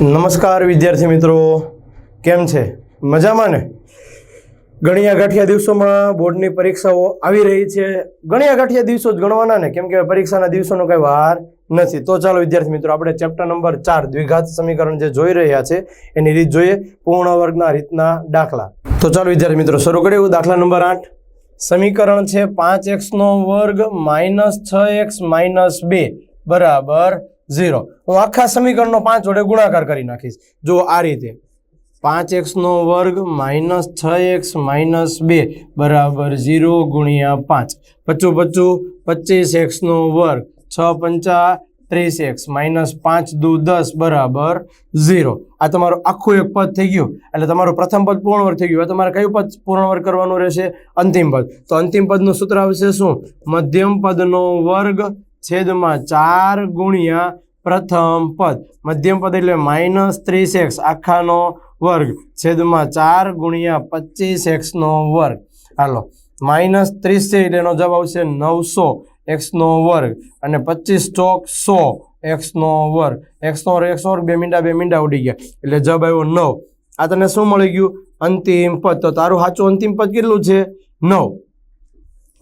નમસ્કાર વિદ્યાર્થી મિત્રો, કેમ છે? મજામાં ને? ગણ્યા ગાંઠિયા દિવસોમાં બોર્ડની પરીક્ષાઓ આવી રહી છે. ઘણી અગાઠિયા દિવસો જ ગણવાના ને? કેમ કે પરીક્ષાના દિવસોનો કઈ વાર નથી. તો ચાલો વિદ્યાર્થી મિત્રો, આપણે ચેપ્ટર નંબર ચાર, દ્વિઘાત સમીકરણ જે જોઈ રહ્યા છે, એની રીત જોઈએ. પૂર્ણ વર્ગના રીતના દાખલા. તો ચાલો વિદ્યાર્થી મિત્રો, શરૂ કરીએ દાખલા નંબર આઠ. સમીકરણ છે પાંચ એક્સનો વર્ગ માઇનસ છ એક્સ માઇનસ બે. બરાબર. ઝીરો. હું આખા સમીકરણનો પાંચ વડે ગુણાકાર કરી નાખીશ. જો આ રીતે પાંચ એક્સનો વર્ગ માઇનસ છ એક્સ માઇનસ બે બરાબર ઝીરો ગુણ્યા પાંચ. પચું પચું પચીસ એક્સનો વર્ગ છ પંચા ત્રીસ એક્સ માઇનસ પાંચ દુ દસ બરાબર ઝીરો. આ તમારું આખું એક પદ થઈ ગયું. એટલે તમારું પ્રથમ પદ પૂર્ણ થઈ ગયું. હવે તમારે કયું પદ પૂર્ણ વર્ગ કરવાનું રહેશે? અંતિમ પદ. તો અંતિમ પદનું સૂત્ર આવશે શું? મધ્યમ પદનો વર્ગ છેદમાં ચાર ગુણ્યા પ્રથમ પદ. મધ્યમ પદ એટલે માઇનસ ત્રીસ એક્સ આખાનો વર્ગ. છેદમાં ચાર ગુણ્યા પચીસ એક્સનો વર્ગ. હાલો. માઇનસ ત્રીસ છે એટલે એનો જવાબ આવશે નવસો એક્સનો વર્ગ અને પચીસ ચોક સો એક્સનો વર્ગ. એક્સનો એક્સનો વર્ગ, બે મીંડા બે મીંડા ઉડી ગયા. એટલે જવાબ આવ્યો નવ. આ તને શું મળી ગયું? અંતિમ પદ. તો તારું સાચું અંતિમ પદ કેટલું છે? નવ.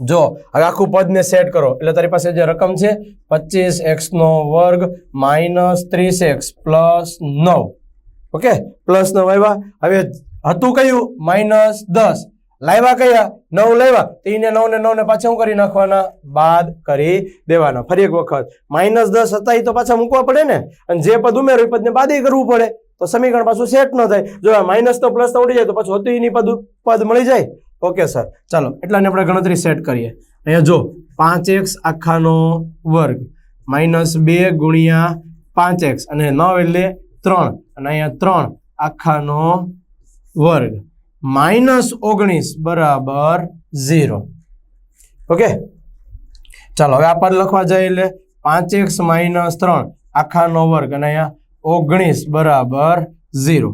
જો, હવે આખું પદને સેટ કરો. એટલે તારી પાસે જે રકમ છે, પચીસ એક્સનો વર્ગ માઇનસ ત્રીસ એક્સ પ્લસ નવ. ઓકે? પ્લસ નવ આવ્યા. હવે હતું કયું? માઇનસ દસ. લાવ્યા કયા? નવ લાવ્યા. તો એને નવ ને નવ ને પાછા શું કરી નાખવાના? બાદ કરી દેવાના. ફરી એક વખત. માઇનસ દસ હતા એ તો પાછા મૂકવા પડે ને? અને જે પદ ઉમેરો એ પદને બાદ કરવું પડે. તો સમીકરણ પાછું સેટ ન થાય. જો માઇનસ તો પ્લસ તો ઉડી જાય તો પાછું હતું એની પદ પદ મળી જાય. ઓકે સર ચાલો, એટલાને આપણે ગણતરી સેટ કરીએ. અહીંયા જો, પાંચ એક્સ આખાનો વર્ગ માઇનસ બે ગુણ્યા પાંચ એક્સ અને નવ એટલે ત્રણ. અને અહીંયા ત્રણ આખાનો વર્ગ માઇનસ ઓગણીસ બરાબર ઝીરો. ઓકે ચાલો, હવે આ પર લખવા જાય એટલે પાંચ એક્સ માઇનસ ત્રણ આખાનો વર્ગ અને અહીંયા ઓગણીસ બરાબર ઝીરો.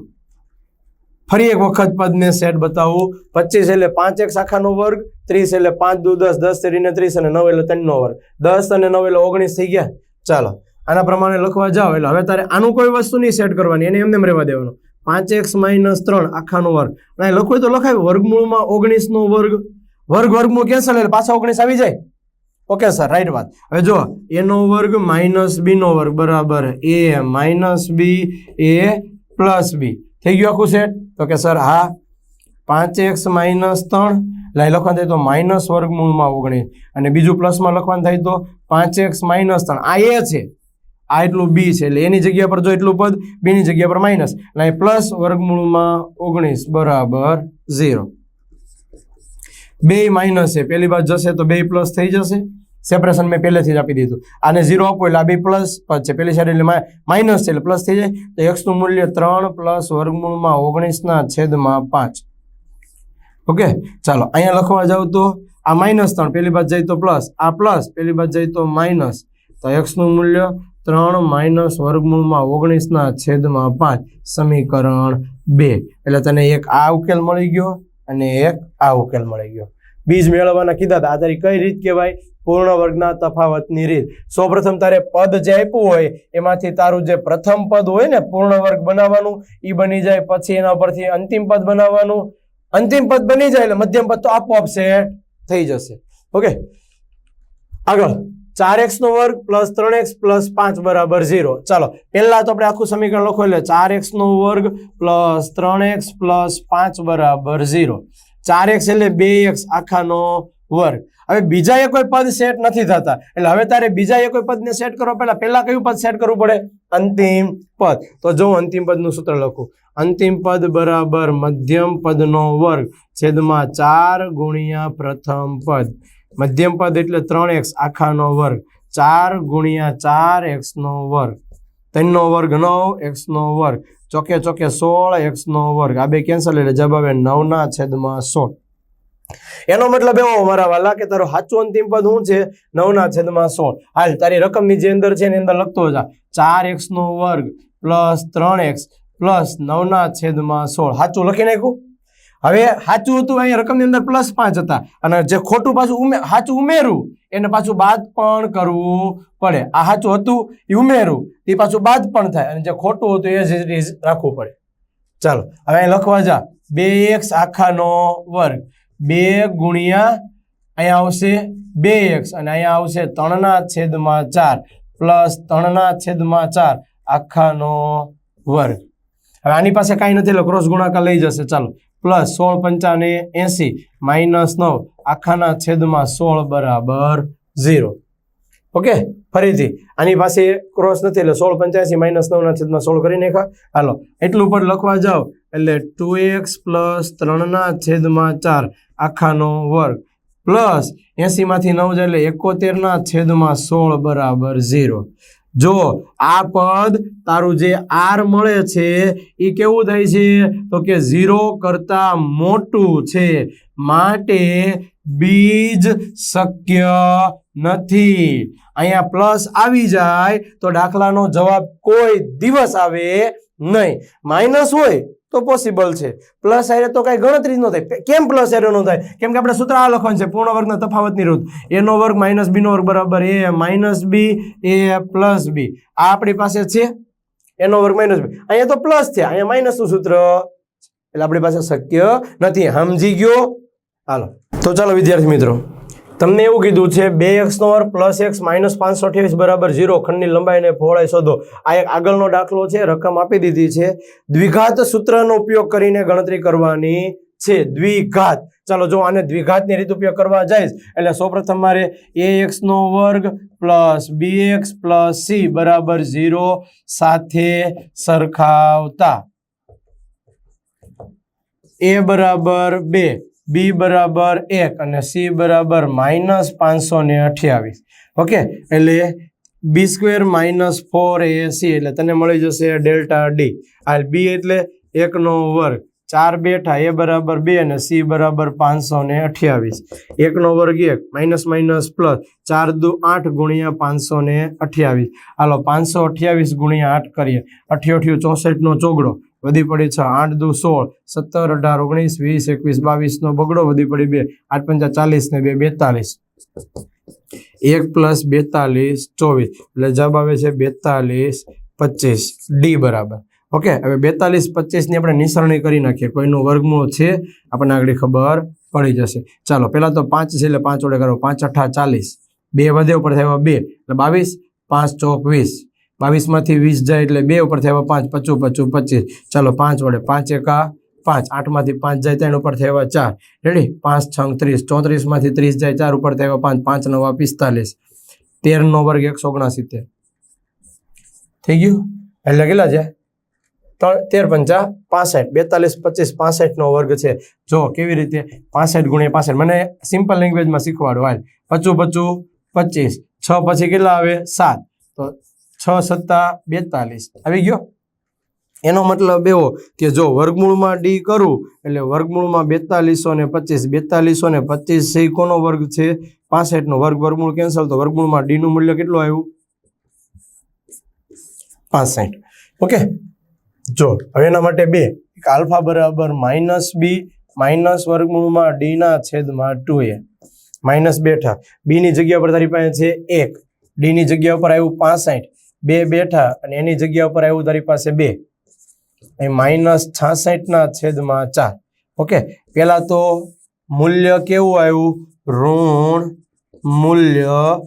ફરી એક વખત પદને સેટ બતાવું. પચીસ એટલે પાંચ એક શાખાનો વર્ગ, ત્રીસ એટલે પાંચ દુ દસ દસ તેરીને ત્રીસ અને નવ એટલે ત્રણનો વર્ગ. દસ અને નવ એટલે ઓગણીસ થઈ ગયા. ચાલો, આના પ્રમાણે લખવા જાઓ. એટલે હવે તારે આનું કોઈ વસ્તુ નહીં સેટ કરવાની, એને એમને એમ રહેવા દેવાનું. પાંચ એક્સ માઇનસ ત્રણ, આખાનો વર્ગ. અને લખવું તો લખાય. વર્ગમૂળમાં ઓગણીસનો વર્ગ. વર્ગ વર્ગમૂળ કેન્સલ એટલે પાછા ઓગણીસ આવી જાય. ઓકે, સર રાઈટ વાત. હવે જો એનો વર્ગ માઇનસ બીનો વર્ગ. બરાબર. એ માઇનસ બી એ પ્લસ બી થઈ ગયું આખું સેટ તો કે સર હા, પાંચ એક્સ માઇનસ ત્રણ લાઈ લખવાનું થાય તો માઇનસ વર્ગમૂળમાં ઓગણીસ. અને બીજું પ્લસમાં લખવાનું થાય તો પાંચ એક્સ માઇનસ ત્રણ. આ એ છે. આ એટલું બી છે. એટલે એની જગ્યા પર જો એટલું પદ, બીની જગ્યા પર માઇનસ. એટલે પ્લસ વર્ગમૂળમાં ઓગણીસ. બરાબર, ઝીરો. બે માઇનસ છે. પહેલી બાજુ જશે તો બે પ્લસ થઈ જશે. સેપરેશન મેં પહેલેથી જ આપી દીધું. આને ઝીરો આપો એટલે આ બે પ્લસ પદ છે. પેલી સાઈડ એટલે માઇનસ છે એટલે પ્લસ થઈ જાય. તો એક્સનું મૂલ્ય ત્રણ પ્લસ વર્ગમૂળમાં ઓગણીસના છેદમાં પાંચ. ઓકે ચાલો, અહીંયા લખવા જાઉં તો આ માઇનસ ત્રણ. પેલી બાજુ જાય તો પ્લસ આ પ્લસ પહેલી બાજુ જાય તો માઇનસ તો એક્સનું મૂલ્ય ત્રણ માઇનસ વર્ગમૂળમાં ઓગણીસના છેદમાં પાંચ. સમીકરણ બે. એટલે તને એક આ ઉકેલ મળી ગયો અને એક આ ઉકેલ મળી ગયો. બીજ મેળવવાના કીધા હતા. આ કઈ રીત કહેવાય? પૂર્ણ વર્ગના તફાવતની રીત સૌપ્રથમ તારે પદ જે આપ્યું હોય, એમાંથી તારું જે પ્રથમ પદ હોય ને પૂર્ણ વર્ગ બનાવવાનું એ બની જાય પછી એના પરથી અંતિમ પદ બનાવવાનું. અંતિમ પદ બની જાય એટલે મધ્યમ પદ તો આપોઆપ સેટ થઈ જશે. ઓકે? આગળ. ચાર એક્સ નો વર્ગ પ્લસ ત્રણ એક્સ પ્લસ પાંચ બરાબર ઝીરો. ચાલો, પહેલા તો આપણે આખું સમીકરણ લખો એટલે ચાર એક્સ નો વર્ગ પ્લસ ત્રણ એક્સ પ્લસ પાંચ બરાબર ઝીરો. ચાર એક્સ એટલે બે એક્સ આખાનો વર્ગ. હવે બીજા એ કોઈ પદ સેટ નથી થતા. એટલે હવે તારે બીજા એ કોઈ પદને સેટ કરવા પહેલા પહેલા કયું પદ સેટ કરવું પડે? અંતિમ પદ. તો જો અંતિમ પદનું સૂત્ર લખું. અંતિમ પદ બરાબર મધ્યમ પદનો વર્ગ છેદમાં ચાર ગુણ્યા પ્રથમ પદ. મધ્યમ પદ એટલે ત્રણ એક્સ આખાનો વર્ગ. ચાર ગુણ્યા ચાર એક્સનો વર્ગ. ત્રણનો વર્ગ નવ એક્સનો વર્ગ. ચોકે ચોકે સોળ એક્સનો વર્ગ. આ બે કેન્સલ એટલે જવાબ આવે નવના છેદમાં સોળ. એનો મતલબ એવો, મારા વાલા, કે તારો સાચું અંતિમ પદ શું છે? નવના છેદમાં સોળ. હાલ, તારી રકમની જે અંદર છે એની અંદર લખતો જા ચાર એક્સ નો વર્ગ પ્લસ ત્રણ એક્સ પ્લસ નવના છેદમાં સોળ. સાચું લખી નાખ્યું? હવે સાચું હતું, અહીંયા રકમની અંદર પ્લસ પાંચ હતા. અને જે ખોટું પાછું ઉમે, સાચું ઉમેરું, એને પાછું બાદ પણ કરવું પડે. આ સાચું હતું એ ઉમેરું એ પાછું બાદ પણ થાય. અને જે ખોટું હતું, એ જ રાખવું પડે. ચાલો, હવે અહીં લખવા જા. બે એક્સ આખાનો વર્ગ. બે ગુણ્યા અહીંયા આવશે બે એક્સ અને અહીંયા આવશે ત્રણના છેદમાં ચાર પ્લસ ત્રણના છેદમાં ચાર આખાનો વર્ગ. હવે આની પાસે કાંઈ નથી, એટલે ક્રોસ ગુણાકાર લઈ જશે. ચાલો, પ્લસ સોળ પંચાને એસી, માઇનસ નવ, આખાના છેદમાં સોળ બરાબર ઝીરો. ઓકે? ફરીથી, આની પાસે ક્રોસ નથી, એટલે સોળ પંચ્યાસી, માઇનસ નવના છેદમાં સોળ કરી નાખા હાલો, એટલું પણ લખવા જાઓ. એટલે ટુ એક્સ પ્લસ ત્રણના છેદમાં ચાર આખાનો વર્ગ. પ્લસ એંસીમાંથી નવ જાય એટલે એકોતેરના છેદમાં સોળ બરાબર ઝીરો. જો આ પદ તારું જે આર મળે છે એ કેવું થાય છે? તો કે ઝીરો કરતા મોટું છે માટે બીજ શક્ય નથી. અહીંયા પ્લસ આવી જાય તો દાખલાનો જવાબ કોઈ દિવસ આવે નહીં. માઇનસ હોય તો પોસિબલ છે. પ્લસ એરે તો કાંઈ ગણતરી ન થાય. કેમ પ્લસ એરે ન થાય? કેમ કે આપણે સૂત્ર આ લખવાનું છે. પૂર્ણ વર્ગના તફાવતની રૂપ એનો વર્ગ માઇનસ બીનો વર્ગ બરાબર એ માઇનસ બી એ પ્લસ બી આ આપણી પાસે છે. એનો વર્ગ માઇનસ બી અહીંયા તો પ્લસ છે. અહીંયા માઇનસનું સૂત્ર. એટલે આપણી પાસે શક્ય નથી. સમજી ગયો? હાલો. તો ચાલો વિદ્યાર્થી મિત્રો. તમને એવું કીધું છે, બે એક્સ નો વર્ગ પ્લસ એક્સ માઇનસ પાંચસો અઠ્યાવીસ બરાબર ઝીરો ખંડની લંબાઈને પહોળાઈ શોધો. આ એક આગળનો દાખલો છે, રકમ આપી દીધી છે. દ્વિઘાત સૂત્રનો ઉપયોગ કરીને ગણતરી કરવાની છે, દ્વિઘાત. ચાલો જો આને દ્વિઘાતની રીત ઉપયોગ કરવા જઈશ એટલે સૌપ્રથમ મારે એ એક્સ નો વર્ગ plus B X plus C બરાબર ઝીરો સાથે સરખાવતા. એ બરાબર બે. બી બરાબર એક અને સી બરાબર માઇનસ પાંચસો ને અઠ્યાવીસ. ઓકે? એટલે B square minus four A C, એટલે તને મળી જશે ડેલ્ટા ડી. આ બી એટલે એકનો વર્ગ ચાર બેઠા એ બરાબર બે અને સી બરાબર પાંચસો ને અઠ્યાવીસ. એકનો વર્ગ એક, માઇનસ માઇનસ પ્લસ ચાર દુ આઠ ગુણ્યા પાંચસો ને અઠ્યાવીસ. હાલો, પાંચસો અઠ્યાવીસ ગુણ્યા આઠ કરીએ. અઠ્યોઠ્યું ચોસઠનો ચોગડો. વધી પડી છ, આઠ દુ સોળ, સત્તર, અઢાર, ઓગણીસ, વીસ, એકવીસ બાવીસનો બગડો વધી પડી બે, આઠ પંચા ચાલીસ ને બે, બેતાલીસ. એક પ્લસ બેતાલીસ, ચોવીસ. એટલે જવાબ આવે છે બેતાલીસ, પચીસ. ડી બરાબર. ઓકે, હવે બેતાલીસ પચીસની આપણે નિસરણી કરી નાખીએ. કોઈનું વર્ગમૂળ છે, આપણને આગળ ખબર પડી જશે. ચાલો પહેલાં તો પાંચ છે એટલે પાંચ વડે કરો. પાંચ, અઠા, ચાલીસ. બે વધે ઉપર થયા બે. એટલે બાવીસ, પાંચ, ચોક, વીસ. બાવીસમાંથી વીસ જાય એટલે બે ઉપર થયા પાંચ પચું પચું પચીસ. ચાલો, પાંચ વડે પાંચ એકા, પાંચ. આઠમાંથી પાંચ જાય, ત્રણ ઉપર થયા ચાર. રેડી પાંચ, છ, ત્રીસ. ચોત્રીસમાંથી ત્રીસ જાય, ચાર ઉપર થયા પાંચ. પાંચ, નવા, પિસ્તાલીસ. તેરનો વર્ગ એકસો ઓગણસિત્તેર. થઈ ગયું? એટલે કેટલા છે? તેર પંચા પાસઠ. બેતાલીસ, પચીસ, પાસઠનો વર્ગ છે. જો, કેવી રીતે? પાસઠ ગુણ્યા પાસઠ. મને સિમ્પલ લેંગ્વેજમાં શીખવાડો હાલ. પચું પચું, પચીસ. છ પછી કેટલા આવે? સાત. તો છ સત્તા બેતાલીસ. આવી ગયો? એનો મતલબ એવો કે જો વર્ગમૂળમાં ડી કરું, એટલે વર્ગમૂળમાં બેતાલીસો ને પચીસ, બેતાલીસો ને પચીસ છે કોનો વર્ગ છે? પાસઠનો. વર્ગ વર્ગમૂળ કેન્સલ, તો વર્ગમૂળમાં ડીનું મૂલ્ય કેટલું આવ્યું? પાસઠ. ઓકે? જો, હવે એના માટે બે. એક આલ્ફા બરાબર માઇનસ બી, માઇનસ વર્ગમૂળમાં ડીના છેદમાં ટુ એ. માઇનસ બેઠા. બીની જગ્યા પર તારી પાસે છે એક. ડીની જગ્યા ઉપર આવ્યું પાસઠ. બે બેઠા અને એની જગ્યા ઉપર આવ્યું તારી પાસે બે. એ માઇનસ છાસઠના છેદમાં ચાર. ઓકે? પહેલાં તો મૂલ્ય કેવું આવ્યું? ઋણ મૂલ્ય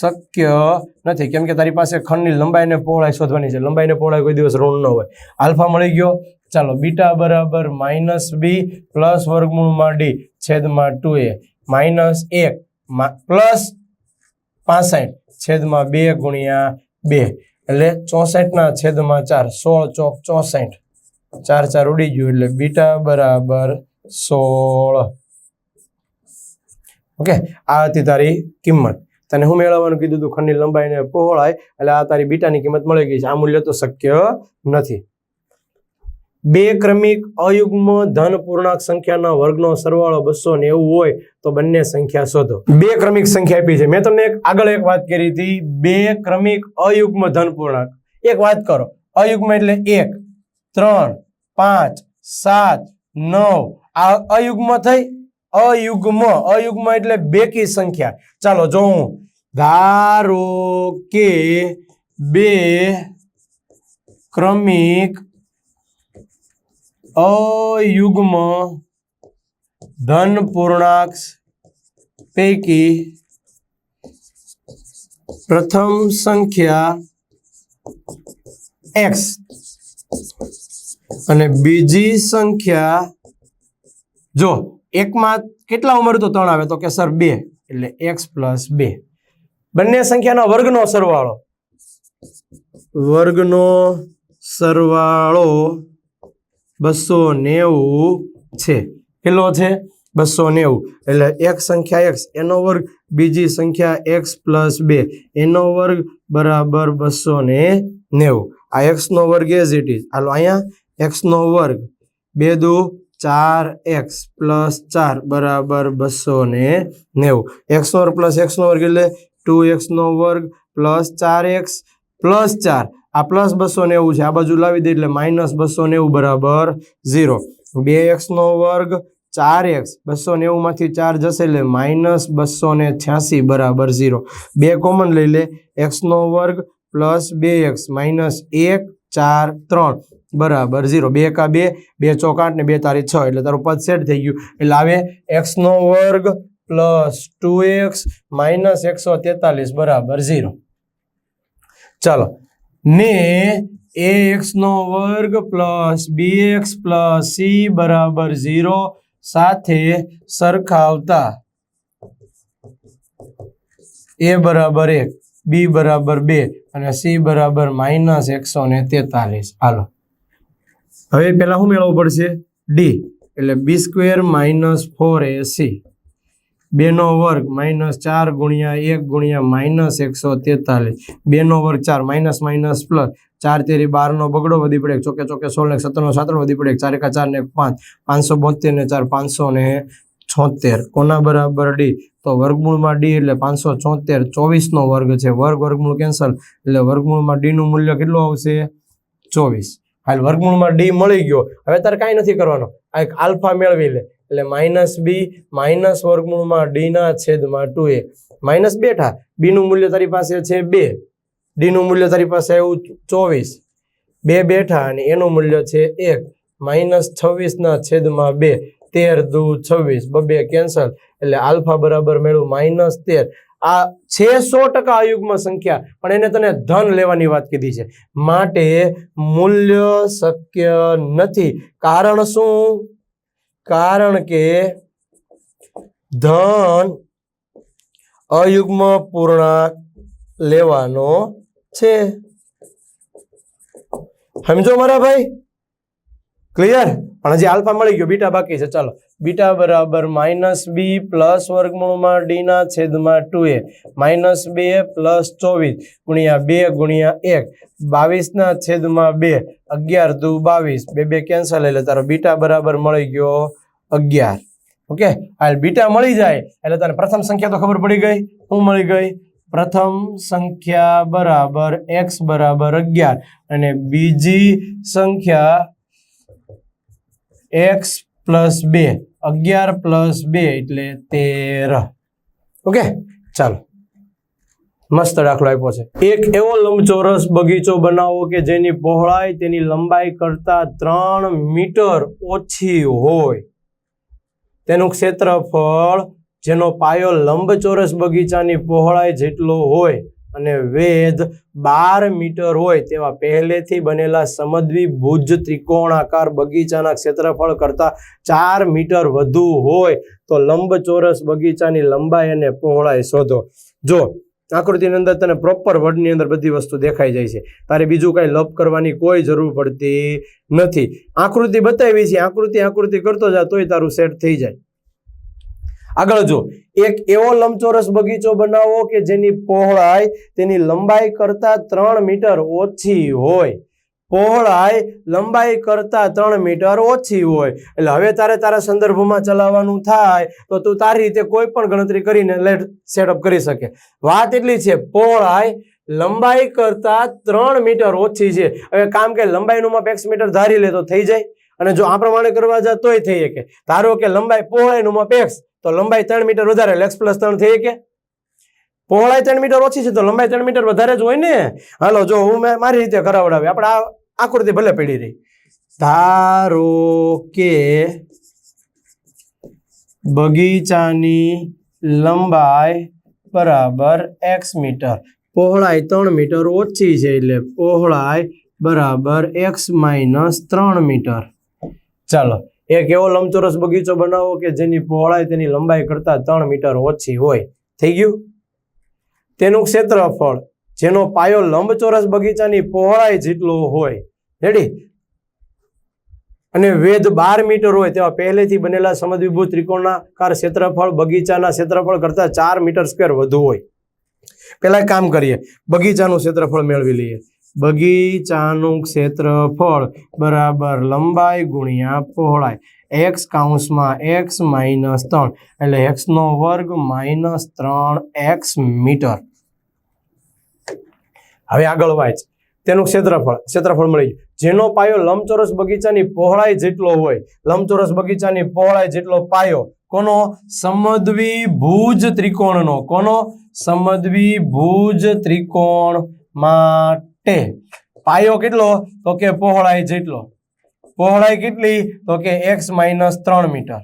શક્ય નથી. કેમ કે તારી પાસે ખંડની લંબાઈને પહોળાઈ શોધવાની છે. લંબાઈને પહોળાઈ કોઈ દિવસ ઋણ ન હોય. આલ્ફા મળી ગયો. ચાલો, બીટા બરાબર માઇનસ બી પ્લસ વર્ગમૂળમાં ડી છેદમાં ટુ એ. માઇનસ એક પ્લસ પાસઠ છેદમાં બે ગુણ્યા બે. એટલે ચોસઠના છેદમાં ચાર, સોળ ચોક ચોસઠ. ચાર ચાર ઉડી ગયું એટલે બીટા બરાબર સોળ. ઓકે, આ હતી તારી કિંમત. તને હું મેળવવાનું કીધું હતું ખંડની લંબાઈને પહોળાય, એટલે આ તારી બીટાની કિંમત મળી ગઈ છે. આ મૂલ્ય તો શક્ય નથી. બે ક્રમિક અયુગ્મ ધન પૂર્ણાંક સંખ્યાના વર્ગનો સરવાળો બસો નેવું હોય તો બંને સંખ્યા શોધો. બે ક્રમિક સંખ્યા આપી છે. મેં તમને એક આગળ એક વાત કરી હતી. બે ક્રમિક અયુગ્મ ધન પૂર્ણાંક. એક વાત કરો. અયુગ્મ એટલે એક, ત્રણ, પાંચ, સાત, નવ. આ અયુગ્મ થઈ? અયુગ્મ. અયુગ્મ એટલે બેકી સંખ્યા. ચાલો જો હું ધારો કે બે ક્રમિક અયુગ્મ ધન પૂર્ણાંક પૈકી પ્રથમ સંખ્યા એક્સ. અને બીજી સંખ્યા, જો એકમાં કેટલા ઉમેર તો ત્રણ આવે, તો કે સર બે, એટલે એક્સ પ્લસ બે. બંને સંખ્યાના વર્ગનો સરવાળો. વર્ગનો સરવાળો બસો નેવું છે. કેટલો છે? બસો નેવું. એટલે એક સંખ્યા એક્સ, એનો વર્ગ બીજી સંખ્યા એક્સ પ્લસ બે. એનો વર્ગ બરાબર બસો ને નેવું. આ એક્સ નો વર્ગ એઝ ઇટ ઇઝ હાલો અહીંયા એક્સ નો વર્ગ બે દુ ચાર એક્સ પ્લસ ચાર બરાબર બસો ને નેવું. એક્સ નો વર્ગ પ્લસ એક્સ નો વર્ગ એટલે ટુ એક્સ નો વર્ગ પ્લસ ચાર એક્સ પ્લસ ચાર. આ પ્લસ બસો નેવું છે. આ બાજુ લાવી દે એટલે માઇનસ બસો નેવું બરાબર ઝીરો. બે એક્સ નો વર્ગ ચાર એક્સ. બસો નેવું માંથી ચાર જશે એટલે માઇનસ બસો ને છ્યાસી બરાબર ઝીરો. બે કોમન લઈ લે. એક્સ નો વર્ગ પ્લસ બે એક્સ માઇનસ એક ચાર ત્રણ બરાબર ઝીરો. બે કા બે બે ચોક આઠ ને બે તારી છ એટલે તારું પદ સેટ થઈ ગયું. એટલે આવે એક્સ નો વર્ગ પ્લસ ટુ એક્સ માઇનસ એકસો તેતાલીસ બરાબર ઝીરો. ચાલો ને એ એક્સનો વર્ગ plus B X plus C બરાબર ઝીરો સાથે સરખાવતા. એ બરાબર એક બી બરાબર બે અને સી બરાબર માઇનસ એકસો ને તેતાલીસ. હાલો. હવે પેલા શું મેળવવું પડશે? ડી એટલે B square minus four A C બેનો વર્ગ માઇનસ ચાર ગુણ્યા એક ગુણ્યા માઇનસ એકસો તેતાલીસ. બેનો વર્ગ ચાર માઇનસ માઇનસ પ્લસ ચાર તેરી બારનો બગડો વધી પડે ચોકે ચોકે સોળ ને સત્તરનો સાતરો વધી પડે ચાર એકા ચાર ને પાંચ. પાંચસો બોતેર ને ચાર, પાંચસો ને છોતેર. કોના બરાબર ડી? તો વર્ગમૂળમાં ડી એટલે પાંચસો છોતેર. ચોવીસનો વર્ગ છે. વર્ગ, વર્ગમૂળ કેન્સલ. એટલે વર્ગમૂળમાં ડીનું મૂલ્ય કેટલું આવશે? ચોવીસ. હાલ વર્ગમૂળમાં ડી મળી ગયો. હવે તારે કાંઈ નથી કરવાનો. આ એક આલ્ફા મેળવી લે. એટલે માઇનસ બી, માઇનસ વર્ગમૂળમાં ડીના છેદમાં ટુ એ. માઇનસ બેઠા બીનું મૂલ્ય તારી પાસે છે બે. ડીનું મૂલ્ય તારી પાસે આવ્યું ચોવીસ. બે બેઠા અને એનું મૂલ્ય છે એક. માઇનસ છવ્વીસના છેદમાં બે. તેર દુ છવ્વીસ. બબે કેન્સલ. એટલે આલ્ફા બરાબર મેળવું માઇનસ તેર. આ છે સો ટકા અયુગ્મ સંખ્યા, પણ એને તને ધન લેવાની વાત કીધી છે. માટે મૂલ્ય શક્ય નથી. કારણ શું? કારણ કે ધન અયુગ્મ પૂર્ણાંક લેવાનો છે. સમજો મારા ભાઈ? ક્લિયર પણ હજી આલ્ફા મળી ગયો, બીટા બાકી છે. ચાલો. બીટા બરાબર માઇનસ બી પ્લસ વર્ગમૂળમાં ડી ના છેદમાં ટુ એ. માઇનસ બે પ્લસ ચોવીસ ગુણ્યા બે ગુણ્યા એક. બાવીસ ના છેદમાં બે. અગિયાર દુ બાવીસ. બે બે કેન્સલ એટલે તારો બીટા બરાબર મળી ગયો અગિયાર. ઓકે? હાલ બીટા મળી જાય એટલે તને પ્રથમ સંખ્યા તો ખબર પડી ગઈ. શું મળી ગઈ? પ્રથમ સંખ્યા બરાબર એક્સ બરાબર અગિયાર. અને બીજી સંખ્યા એક્સ પ્લસ બે, અગિયાર પ્લસ બે એટલે તેર. ઓકે ચાલો. મસ્ત દાખલો આપ્યો છે. એક એવો લંબચોરસ બગીચો બનાવો કે જેની પહોળાઈ તેની લંબાઈ કરતા ત્રણ મીટર ઓછી હોય. તેનું ક્ષેત્રફળ, જેનો પાયો લંબચોરસ બગીચાની પહોળાઈ જેટલો હોય અને વેધ બાર મીટર હોય તેવા પહેલેથી બનેલા સમદ્વી ભુજ ત્રિકોણાકાર બગીચાના ક્ષેત્રફળ કરતાં ચાર મીટર વધુ હોય તો લંબચોરસ બગીચાની લંબાઈ અને પહોળાઈ શોધો. જો, આકૃતિની અંદર તને પ્રોપર વર્ડની અંદર બધી વસ્તુ દેખાઈ જાય છે. તારે બીજું કાંઈ લપ કરવાની કોઈ જરૂર પડતી નથી. આકૃતિ બતાવી છે, આકૃતિ આકૃતિ કરતો જા તોય તારું સેટ થઈ જાય. આગળ જો, એક એવો લંબચોરસ બગીચો બનાવો કે જેની પહોળાઈ તેની લંબાઈ કરતા ત્રણ મીટર ઓછી હોય. પહોળાઈ લંબાઈ કરતા ત્રણ મીટર ઓછી હોય. એટલે હવે તારે તારા સંદર્ભમાં ચલાવવાનું થાય, તો તું તારી રીતે કોઈ પણ ગણતરી કરીને લેટ સેટઅપ કરી શકે. વાત એટલી છે, પહોળાઈ લંબાઈ કરતા ત્રણ મીટર ઓછી છે. હવે કામ કે લંબાઈનું માપ એક્સ મીટર ધારી લે તો થઈ જાય. અને જો આ પ્રમાણે કરવા જાય તોય થઈ શકે. ધારો કે લંબાઈ પહોળાઈનું માપ એક્સ તો લંબાઈ ત્રણ મીટર વધારે એટલે એક્સ પ્લસ ત્રણ થઈ કે પહોળાઈ ત્રણ મીટર ઓછી છે તો લંબાઈ ત્રણ મીટર વધારે જ હોય ને. હાલો, જો હું મારી રીતે કરાવડાવી આપણે આ આકૃતિ ભલે પડી રહી. ધારો કે બગીચાની લંબાઈ બરાબર એક્સ મીટર. પહોળાઈ ત્રણ મીટર ઓછી છે એટલે પહોળાઈ બરાબર એક્સ માઇનસ ત્રણ મીટર. ચાલો એક એવો લંબચોરસ બગીચો બનાવો કે જેની પહોળાઈ તેની લંબાઈ કરતા ત્રણ મીટર ઓછી હોય. થઈ ગયું? તેનું ક્ષેત્રફળ, જેનો પાયો લંબચોરસ બગીચાની પહોળાઈ જેટલો હોય. રેડી અને વેધ બાર મીટર હોય તેવા પહેલેથી બનેલા સમદ્વિભુજ ત્રિકોણાકાર ક્ષેત્રફળ બગીચાના ક્ષેત્રફળ કરતા ચાર મીટર સ્ક્વેર વધુ હોય. એક કામ કરીએ. બગીચાનું ક્ષેત્રફળ મેળવી લઈએ. બગીચાનું ક્ષેત્રફળ બરાબર લંબાઈ ગુણ્યા પહોળાઈ. એક્સ કાઉન્સમાં એક્સ માઇનસ ત્રણ એટલે એક્સ નો વર્ગ માઇનસ ત્રણ એક્સ મીટર. હવે આગળ વાંચ તેનું ક્ષેત્રફળ. ક્ષેત્રફળ મળી ગયું. જેનો પાયો લંબચોરસ બગીચાની પહોળાઈ જેટલો હોય, લંબચોરસ બગીચાની પહોળાઈ જેટલો પાયો, કોનો? સમદ્વિભુજ ત્રિકોણનો. કોનો? સમદ્વિભુજ ત્રિકોણ માટે પાયો કેટલો? તો કે પહોળાઈ જેટલો. પહોળાઈ કેટલી? તો કે એક્સ માઇનસ ત્રણ મીટર.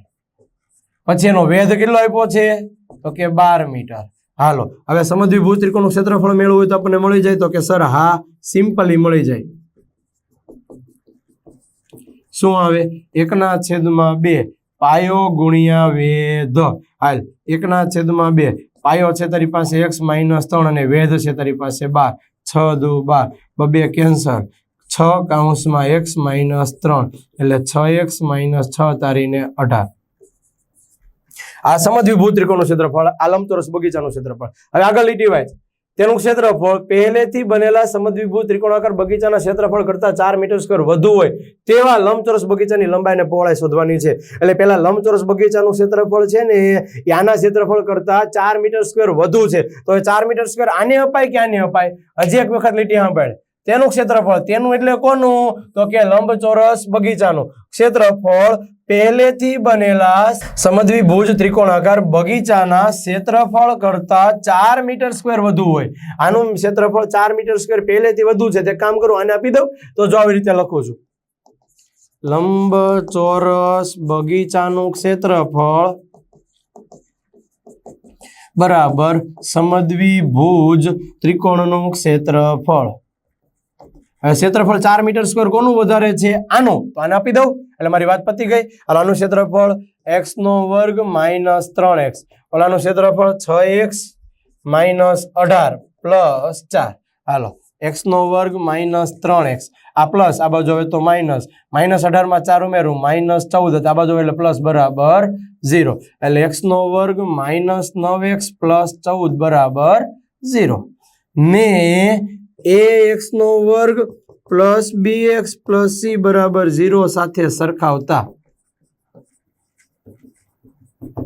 પછી એનો વેધ કેટલો આપ્યો છે? તો કે બાર મીટર. હાલો, હવે સમદ્વિભુજ ત્રિકોણનું ક્ષેત્રફળ મેળવવું હોય તો આપણને મળી જાય. તો કે સર, હા, સિમ્પલી મળી જાય. શું આવે? એકના છેદમાં બે. પાયો ગુણ્યા વેધ. હાલ, એકના છેદમાં બે. પાયો છે તારી પાસે એક્સ માઇનસ ત્રણ અને વેધ છે તારી પાસે બાર. છ દુ બાર. બબે કેન્સર. છ કાઉન્સમાં એક્સ માઇનસ ત્રણ. એટલે છ એક્સ માઇનસ છ તારીને અઢાર. આ સમદ્વિભૂત ત્રિકોણનું ક્ષેત્રફળ આલમતોરસ બગીચાનું ક્ષેત્રફળ. હવે આગળ લીટી વાંચ તેનું ક્ષેત્રફળ પહેલેથી બનેલા સમદ્વિભૂત ત્રિકોણાકાર બગીચાના ક્ષેત્રફળ કરતા ચાર મીટર સ્ક્વેર વધુ હોય, તેવા લંબચોરસ બગીચાની લંબાઈને પહોળાઈ શોધવાની છે. એટલે પહેલાં લંબચોરસ બગીચાનું ક્ષેત્રફળ છે ને એ આના ક્ષેત્રફળ કરતા ચાર મીટર સ્ક્વેર વધુ છે. તો એ ચાર મીટર સ્ક્વેર આને અપાય કે આને અપાય? હજી એક વખત લીટી સાંભળે. તેનું ક્ષેત્રફળ, તેનું એટલે કોનું? તો કે લંબચોરસ બગીચાનું. ક્ષેત્રફળ પહેલેથી બનેલા સમદ્વિભુજ ત્રિકોણાકાર બગીચાના ક્ષેત્રફળ કરતા ચાર મીટર સ્ક્વેર વધુ હોય. આનું ક્ષેત્રફળ ચાર મીટર સ્ક્વેર પહેલેથી વધુ છે, તે કામ કરું, આને આપી દઉં, તો જો આવી રીતે લખું છું. લંબ ચોરસ બગીચાનું ક્ષેત્રફળ બરાબર સમદ્વિભુજ ત્રિકોણનું ક્ષેત્રફળ. ક્ષેત્રફળ ચાર મીટર સ્ક્વેર કોનું વધારે છે? આનું. તો આને આપી દઉં. એટલે મારી વાત પતી ગઈ. એટલે આનું ક્ષેત્રફળ એક્સ નો વર્ગ માઇનસ ત્રણ એક્સ ઓલાનું ક્ષેત્રફળ છ એક્સ માઇનસ અઢાર પ્લસ ચાર. હાલો. એક્સ નો વર્ગ માઇનસ ત્રણ એક્સ આ પ્લસ, આ બાજુ હવે તો માઇનસ માઇનસ અઢારમાં ચાર ઉમેરું. માઇનસ ચૌદ આ બાજુ એટલે પ્લસ બરાબર ઝીરો. એટલે એક્સ નો વર્ગ માઇનસ નવ એક્સ પ્લસ ચૌદ બરાબર ઝીરો. ને એ એક્સ નો વર્ગ plus B X plus C બરાબર ઝીરો સાથે સરખાવતા.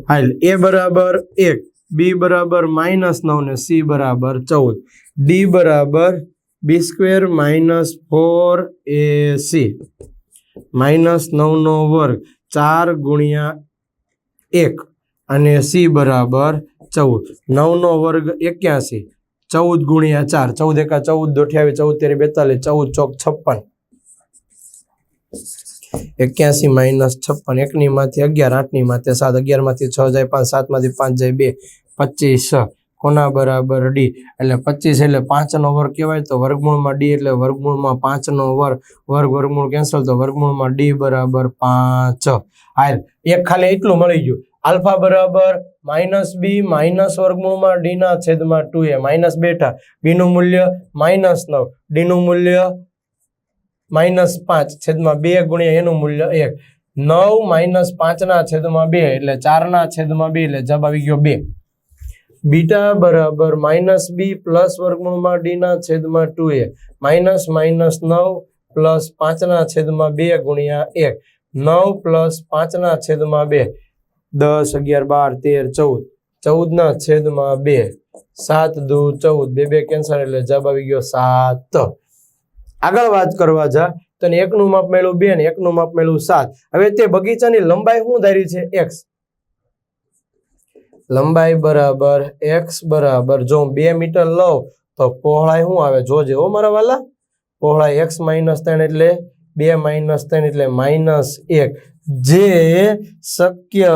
હાલ એ બરાબર એક બી બરાબર માઇનસ નવ ને સી બરાબર ચૌદ. ડી બરાબર B square minus four A C minus નવનો વર્ગ ચાર ગુણ્યા એક અને સી બરાબર ચૌદ. નવનો વર્ગ એક્યાસી. ચૌદ ગુણ્યા ચાર, ચૌદ એકા ચૌદ અઠ્યાવીસ ચૌદ તેરી બેતાલીસ, ચૌદ ચોક છપ્પન. એક્યાસી માઇનસ છપ્પન, એકની માંથી અગિયાર, આઠની માથે સાત અગિયારમાંથી છ જાય પાંચ સાતમાંથી પાંચ જાય બે, પચીસ. કોના બરાબર ડી? એટલે પચીસ એટલે પાંચનો વર્ગ કહેવાય તો વર્ગમૂળમાં ડી એટલે વર્ગમૂળમાં પાંચનો વર્ગ વર્ગ, વર્ગમૂળ કેન્સલ તો વર્ગમૂળમાં ડી બરાબર પાંચ. હાલ, એક ખાલી એટલું મળી ગયું. આલ્ફા બરાબર માઇનસ બી, માઇનસ વર્ગમૂળમાં ડીના છેદમાં ટુ એ. માઇનસ બેઠા. બીનું મૂલ્ય માઇનસ નવ. ડીનું મૂલ્ય માઇનસ પાંચ છેદમાં બે ગુણ્યા એનું મૂલ્ય એક. નવ માઇનસ પાંચના છેદમાં બે એટલે ચારના છેદમાં બે એટલે જવાબ આવી ગયો બે. બીટા બરાબર માઇનસ બી પ્લસ વર્ગમૂળમાં ડીના છેદમાં ટુ એ. માઇનસ માઇનસ નવ પ્લસ પાંચના છેદમાં બે ગુણ્યા એક. નવ પ્લસ પાંચના છેદમાં બે. દસ, અગિયાર, બાર, તેર, ચૌદ. ચૌદના છેદમાં બે. સાત, દુ, ચૌદ. બે બે કેન્સર એટલે જવાબ આવી ગયો સાત. આગળ વાત કરવા જા. તો એકનું માપ મેળવું બે ને એકનું માપ મેળવું સાત. હવે તે બગીચાની લંબાઈ શું ધારી છે? એક્સ. લંબાઈ બરાબર એક્સ બરાબર. જો હું બે મીટર લઉં તો પહોળાઈ શું આવે? જોજે હો મારા વાલા. પહોળાઈ એક્સ માઇનસ ત્રણ એટલે બે માઇનસ ત્રણ એટલે માઇનસ એક. જે શક્ય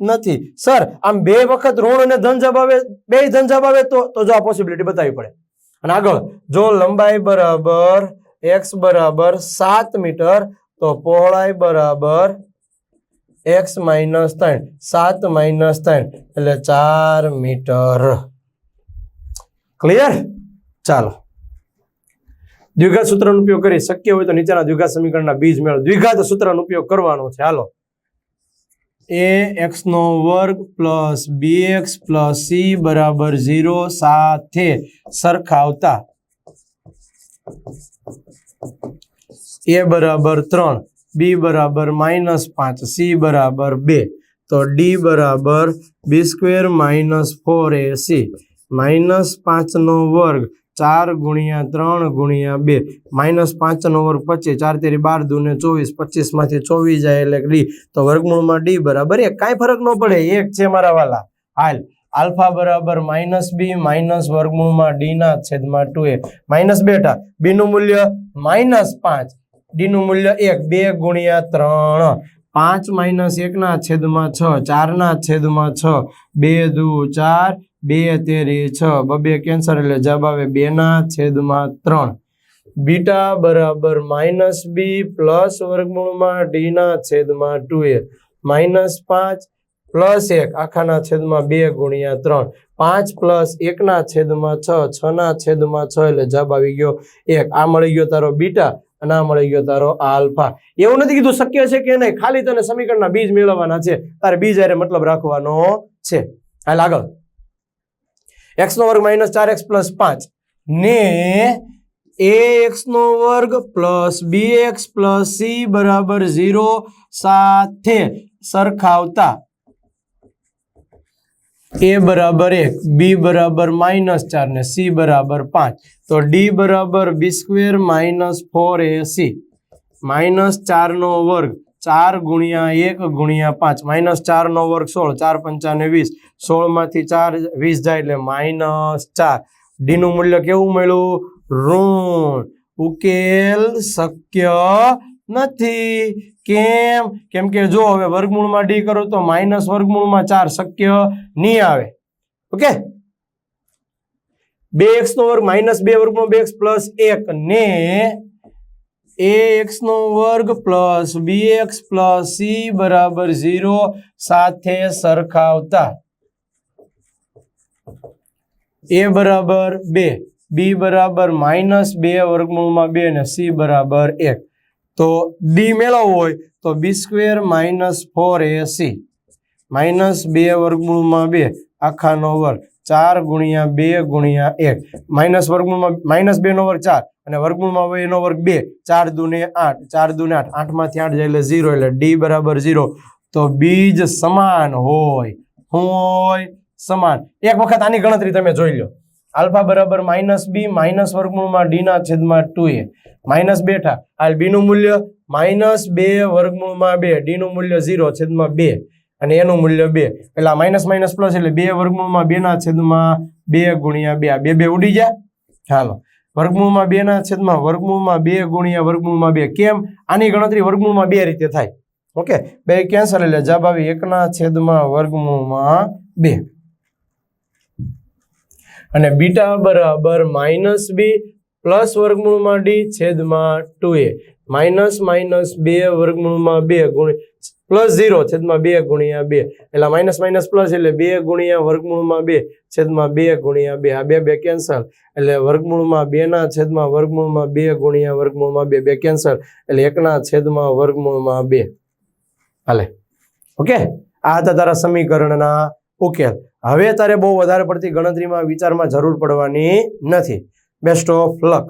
નથી. સર, આમ બે વખત ઋણ અને ધન જવાબ બે ધન જવાબ તો તો જો આ પોસિબિલિટી બતાવવી પડે. અને આગળ, જો લંબાઈ બરાબર એક્સ બરાબર સાત મીટર, તો પહોળાઈ બરાબર એક્સ માઇનસ ત્રણ. સાત માઇનસ ત્રણ એટલે ચાર મીટર. ક્લિયર? ચાલો. દ્વિઘાત સૂત્રનો ઉપયોગ કરી શક્ય હોય તો નીચેના દ્વિઘાત સમીકરણના બીજ મેળવો. દ્વિઘાત સૂત્રનો ઉપયોગ કરવાનો છે. હાલો. એ એક્સ નો વર્ગ plus B X plus C બરાબર ઝીરો સાથે સરખાવતા એ બરાબર ત્રણ બી બરાબર માઇનસ પાંચ સી બરાબર બે. તો ડી બરાબર B square minus four A C minus પાંચનો વર્ગ ચાર ગુણ્યા ત્રણ ગુણ્યા બે. માઇનસ પાંચનો વર્ગ પચીસ. ચાર તેરી બાર દૂને ચોવીસ. પચીસમાંથી ચોવીસ જાય એટલે ડી. તો વર્ગમૂળમાં ડી બરાબર એક. કાંઈ ફરક ન પડે. એક છે મારા વાલા. હાલ. આલ્ફા બરાબર માઇનસ બી માઇનસ વર્ગમૂળમાં ડીના છેદમાં ટુ એ. માઇનસ બેટા. બીનું મૂલ્ય માઇનસ પાંચ. ડીનું મૂલ્ય એક. બે ગુણ્યા ત્રણ. પાંચ માઇનસ એકના છેદમાં છ. ચારના છેદમાં છ. બે દુ ચાર. બે, તેરી, છ. બબે કેન્સર એટલે જવાબ આવે બેના છેદમાં ત્રણ. બીટા બરાબર માઇનસ બી પ્લસ વર્ગમૂળમાં ડી ના છેદમાં ટુ એ માઇનસ પાંચ પ્લસ એક, આખાના છેદમાં બે ગુણ્યા ત્રણ. પાંચ પ્લસ એકના છેદમાં છ છ ના છેદમાં છ એટલે જવાબ આવી ગયો એક. આ મળી ગયો તારો બીટા અને આ મળી ગયો તારો આલ્ફા. એવું નથી કીધું શક્ય છે કે નહીં? ખાલી તને સમીકરણના બીજ મેળવવાના છે. તારે બીજ હારે મતલબ રાખવાનો છે. હાલ આગળ. એક્સ નો વર્ગ માઇનસ ચાર એક્સ પ્લસ પાંચ. ને એ એક્સ નો વર્ગ plus B X plus C બરાબર ઝીરો સાથે સરખાવતા. એ બરાબર એક, બી બરાબર માઇનસ ચાર ને સી બરાબર પાંચ. તો ડી બરાબર B square minus four A C. Minus ચારનો વર્ગ ચાર ગુણ્યા એક ગુણ્યા પાંચ, માઇનસ ચારનો વર્ગ સોળ, ચાર પંચાને વીસ. સોળમાંથી ચાર વીસ જાય એટલે માઇનસ ચાર. ડીનું મૂલ્ય કેવું મળ્યું? ઋણ. ઉકેલ શક્ય નથી. કેમ? કેમ કે જો હવે વર્ગમૂળમાં ડી કરો તો માઇનસ વર્ગમૂળમાં ચાર શક્ય નહીં આવે. ઓકે? બે એક્સ નો વર્ગ માઇનસ બે વર્ગમૂળ બે એક્સ પ્લસ એક ને એ એક્સનો વર્ગ plus B X plus C બરાબર ઝીરો સાથે સરખાવતા. એ બરાબર બે બી બરાબર માઇનસ બે વર્ગમૂળમાં બે અને સી બરાબર એક. તો ડી મેળવવો હોય તો B square minus four A C minus બે વર્ગમૂળમાં બે, આખાનો વર્ગ. ચાર ગુણ્યા બે ગુણ્યા એક. માઇનસ વર્ગમૂળમાં, માઇનસ બેનો વર્ગ ચાર અને વર્ગમૂળમાં હોય એનો વર્ગ બે. ચાર દુને આઠ, ચાર દુને આઠ. આઠમાંથી આઠ જાય એટલે ઝીરો એટલે ડી બરાબર ઝીરો. તો બીજ સમાન હોય હોય સમાન. એક વખત આની ગણતરી તમે જોઈ લો. આલ્ફા બરાબર માઇનસ બી, માઇનસ વર્ગમૂળમાં ડીના છેદમાં ટુ એ. માઇનસ બેઠા. હાલ બીનું મૂલ્ય માઇનસ બે વર્ગમૂળમાં બે ડીનું મૂલ્ય ઝીરો, છેદમાં બે. અને એનું મૂલ્ય બે. એટલે માઇનસ માઇનસ પ્લસ એટલે બે વર્ગમૂળમાં બે ના છેદમાં બે ગુણ્યા બે. બે બે ઉડી જાય ચાલો વર્ગમૂળમાં બે ના છેદમાં વર્ગમૂળમાં બે ગુણ્યા વર્ગમૂળમાં બે. કેમ? આની ગણતરી વર્ગમૂળમાં બે રીતે થાય. ઓકે? બે કેન્સલ એટલે જવાબ આવી એકના છેદમાં વર્ગમૂળમાં બે. અને બીટા બરાબર માઇનસ બી પ્લસ વર્ગમૂળમાં ડી છેદમાં ટુ એ માઇનસ માઇનસ બે વર્ગમૂળમાં બે ગુણ્યા પ્લસ ઝીરો છેદમાં બે ગુણ્યા બે. એટલે માઇનસ માઇનસ પ્લસ એટલે બે ગુણ્યા વર્ગમૂળમાં બે છેદમાં બે ગુણ્યા બે. આ બે બે કેન્સલ. એટલે વર્ગમૂળમાં બેના છેદમાં વર્ગમૂળમાં બે ગુણ્યા વર્ગમૂળમાં બે. બે કેન્સલ. એટલે એકના છેદમાં વર્ગમૂળમાં બે. હાલે. ઓકે? આ હતા તારા સમીકરણના ઉકેલ. હવે તારે બહુ વધારે પડતી ગણતરીમાં વિચારમાં જરૂર પડવાની નથી. Best of luck